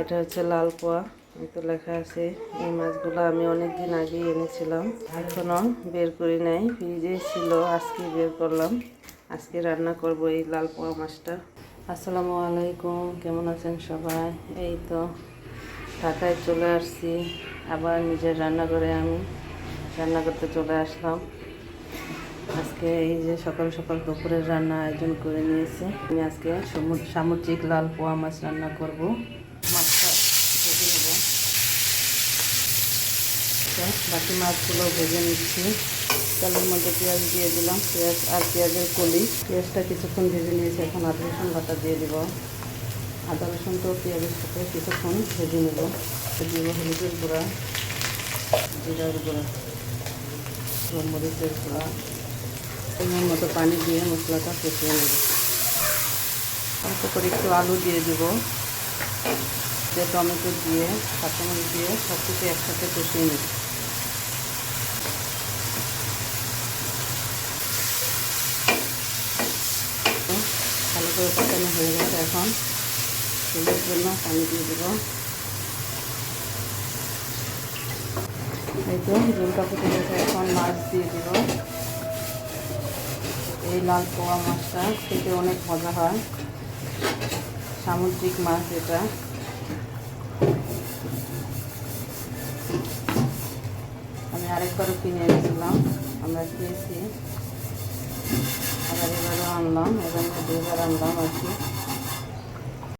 এটা হচ্ছে লাল পোয়া। তো লেখা আছে, এই মাছগুলো আমি অনেক দিন আগে এনেছিলাম। এখনও বের করি নাই, ফ্রিজে ছিল আজকে বের করলাম। আজকে রান্না করব এই লাল পোয়া মাছটা। আসসালামু আলাইকুম, কেমন আছেন সবাই? এই তো ঢাকায় চলে আসছি, আবার নিজের রান্নাঘরে আমি রান্না করতে চলে আসলাম। আজকে এই যে সকাল সকাল দুপুরের রান্না আয়োজন করে নিয়েছি। আমি আজকে সামুদ্রিক লাল পোয়া মাছ রান্না করব মাছটা ভেজে নেব তো বাকি মাছগুলো ভেজে নিচ্ছি। তেলের মধ্যে পেঁয়াজ দিয়ে দিলাম। পেঁয়াজ আর পেঁয়াজের কলি। পেঁয়াজটা কিছুক্ষণ ভেজে নিয়েছি। এখন আদা, রসুন বাটা দিয়ে দিব। আদা, রসুন তো পেঁয়াজের সাথে কিছুক্ষণ ভেজে নেব। দিব হলুদের গুঁড়া, জিরার গুঁড়া গোলমরিচের গুঁড়া। এর মতো পানি দিয়ে মশলাটা কষিয়ে নেব। অল্প করে একটু আলু দিয়ে দেব। দিয়ে টমেটো দিয়ে, কাঁচামরিচ দিয়ে সব কিছু একসাথে কষিয়ে নেব তো ভালো করে কষানো হয়ে গেছে এখন। ফুলের জন্য পানি দিয়ে দেবো। এই তো ঝোলটা ফুটে গেছে এখন মাছ দিয়ে দেবো। এই লাল পোয়া মাছটা খেতে অনেক মজা হয়। সামুদ্রিক মাছ এটা। আমি আরেকবারও কিনে এনেছিলাম, আমরা খেয়েছি। আবার এবারও আনলাম এবার দুইবার আনলাম আর কি